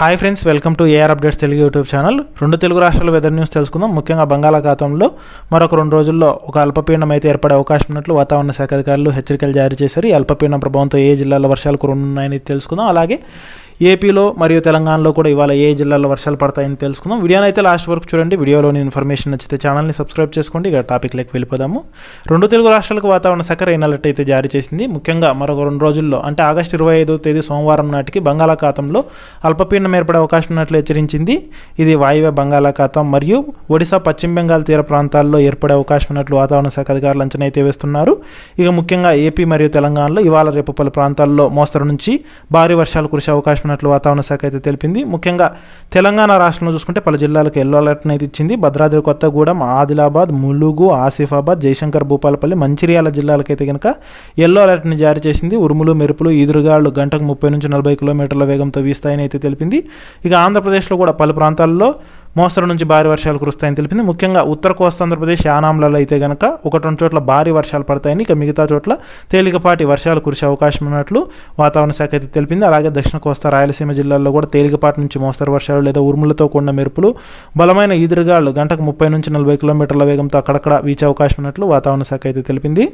Hi friends welcome to AR updates Telugu YouTube channel రెండు తెలుగు రాష్ట్రాల weather news తెలుసుకుందాం. ముఖ్యంగా బంగాళాఖాతంలో మరొక రెండు రోజుల్లో ఒక అల్పపీడనం అయితే ఏర్పడే అవకాశం ఉన్నట్లు వాతావరణ శాఖ అధికారులు హెచ్చరికలు జారీ చేశారు. ఈ అల్పపీడనం ప్రభావంతో ఏ జిల్లాలో వర్షాలు కురున్నాయని తెలుసుకుందాం. అలాగే ఏపీలో మరియు తెలంగాణలో కూడా ఇవాళ ఏ జిల్లాలో వర్షాలు పడతాయని తెలుసుకుందాం. వీడియోని అయితే లాస్ట్ వరకు చూడండి. వీడియోలోని ఇన్ఫర్మేషన్ నచ్చితే ఛానల్ని సబ్స్క్రైబ్ చేసుకోండి. ఇక టాపిక్లోకి వెళ్ళిపోదాము. రెండు తెలుగు రాష్ట్రాలకు వాతావరణ శాఖ రైన్ అలర్ట్ అయితే జారీ చేసింది. ముఖ్యంగా మరొక రెండు రోజుల్లో అంటే ఆగస్టు ఇరవై ఐదో తేదీ సోమవారం నాటికి బంగాళాఖాతంలో అల్పపీడనం ఏర్పడే అవకాశం ఉన్నట్లు హెచ్చరించింది. ఇది వాయువ్య బంగాళాఖాతం మరియు ఒడిశా పశ్చిమ బెంగాల్ తీర ప్రాంతాల్లో ఏర్పడే అవకాశం ఉన్నట్లు వాతావరణ శాఖ అధికారులు అంచనా అయితే వేస్తున్నారు. ఇక ముఖ్యంగా ఏపీ మరియు తెలంగాణలో ఇవాళ రేపు పలు ప్రాంతాల్లో మోస్తరు నుంచి భారీ వర్షాలు కురిసే అవకాశం చేస్తున్నట్లు వాతావరణ శాఖ అయితే తెలిపింది. ముఖ్యంగా తెలంగాణ రాష్ట్రంలో చూసుకుంటే పలు జిల్లాలకు ఎల్లో అలర్ట్ అయితే ఇచ్చింది. భద్రాద్రి కొత్తగూడెం ఆదిలాబాద్ ములుగు ఆసిఫాబాద్ జయశంకర్ భూపాలపల్లి మంచిర్యాల జిల్లాలకైతే కనుక ఎల్లో అలర్ట్ని జారీ చేసింది. ఉరుములు మెరుపులు ఈదురుగాళ్ళు గంటకు ముప్పై నుంచి నలభై కిలోమీటర్ల వేగంతో వీస్తాయని అయితే తెలిపింది. ఇక ఆంధ్రప్రదేశ్లో కూడా పలు ప్రాంతాల్లో మోస్తరు నుంచి భారీ వర్షాలు కురుస్తాయని తెలిపింది. ముఖ్యంగా ఉత్తర కోస్తా ఆంధ్రప్రదేశ్ యానాంలలో అయితే గనక ఒకటి రెండు చోట్ల భారీ వర్షాలు పడతాయని ఇక మిగతా చోట్ల తేలికపాటి వర్షాలు కురిసే అవకాశం ఉన్నట్లు వాతావరణ శాఖ అయితే తెలిపింది. అలాగే దక్షిణ కోస్తా రాయలసీమ జిల్లాల్లో కూడా తేలికపాటి నుంచి మోస్తరు వర్షాలు లేదా ఉరుములతో కూడిన మెరుపులు బలమైన ఈదురుగాలు గంటకు ముప్పై నుంచి నలభై కిలోమీటర్ల వేగంతో అక్కడక్కడ వీచే అవకాశం ఉన్నట్లు వాతావరణ శాఖ అయితే తెలిపింది.